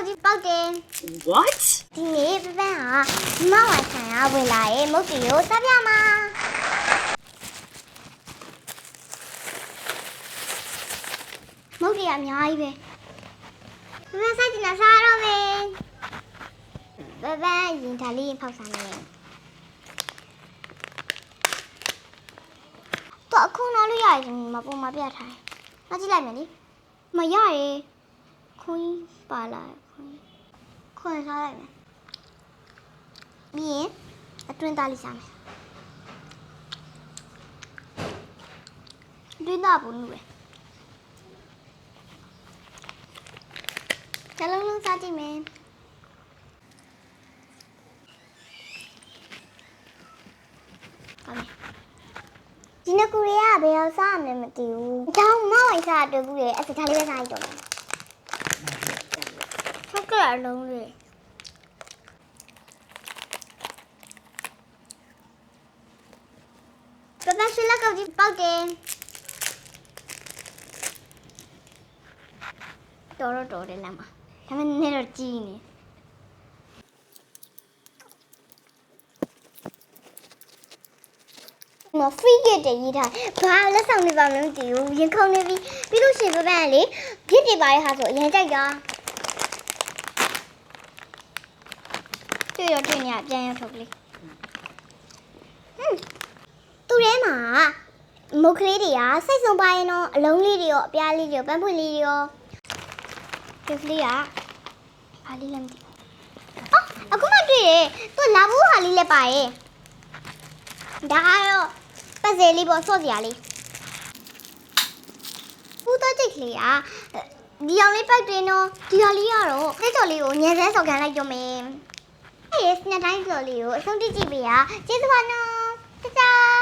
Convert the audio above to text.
က်ကြီးပေါက်တယ် What? ဒီနေ့ပပန်းဟာမမဝါဆန်ကဝင်လာရဲ့မုတ်တီကိုစားပြမှာမုတ်တီကအများကြီးပဲပပန်းစားကျင်တာစားရတော့မယ်ပပန်းရင်ဒါလေးရင်ဖောက်စားမယ်တော့အခုနောက်လို့ရတယ်ဆိုရင်မပုံမပြထားတယ်။မကြည့်လိုက်မယ်လေ။မရရေ ခွင်းပါလာခွင်းခွင်းထားလိုက်မယ်။ပြီးရင်အတွင်းသားလေးစားမယ်။အတွင်းသားဘူးလို့ပဲ။ဇလုံးလုံးစားကြည့်မယ်။ကောင်းပြီ။ဒီနှစ်ကူတွေကဘယ်အောင်စားရမလဲမသိဘူး။ကျောင်းမဝိုင်စားတွေ့ဘူးလေအစကားလေးပဲစားကြတော့မယ်။ ဟုတ်ကဲ့အလုံးလေးပပရှိလက်ကောက်ကြီးပေါက်တယ်တော်တော့တော်တယ်လမ်းမှာဒါပေမဲ့နည်းတော့ကြီးနေမ free get တရေးထားဘာလက်ဆောင်လေးပါမလို့မသိဘူးရင်ခုန်နေပြီပြီးလို့ရှိရင်ပပကလေ gift တွေပါရဟာဆိုအရင်ကြိုက်တာ တွေ့တော့တွေ့နေရပြန်ရောက်ထုတ်ကလေးဟွန်းသူထဲမှာမုတ်ကလေးတွေကစိတ်ဆုံးပါရင်တော့အလုံးလေးတွေရောအပြားလေးတွေရောပန်းပွင့်လေးတွေရောဒီကလေးကဘာလေးလဲမသိဘူးအော်အခုမှတွေ့တယ်သူလာဘူးဟာလေးလည်းပါရဲ့ဒါကတော့ပတ်စယ်လေးပေါ့ဆော့စရာလေးပူတော့ကြိတ်ကလေးကဒီအောင်လေးပိုက်တယ်နော်ဒီဟာလေးကတော့လက်တော်လေးကိုညံစဲဆောက်ခံလိုက်ကြမယ် ရဲ့စနေတိုင်းကြော်လေးကိုအဆုံးထိကြည့်ပေးရကျေးဇူးပါနော်တခြား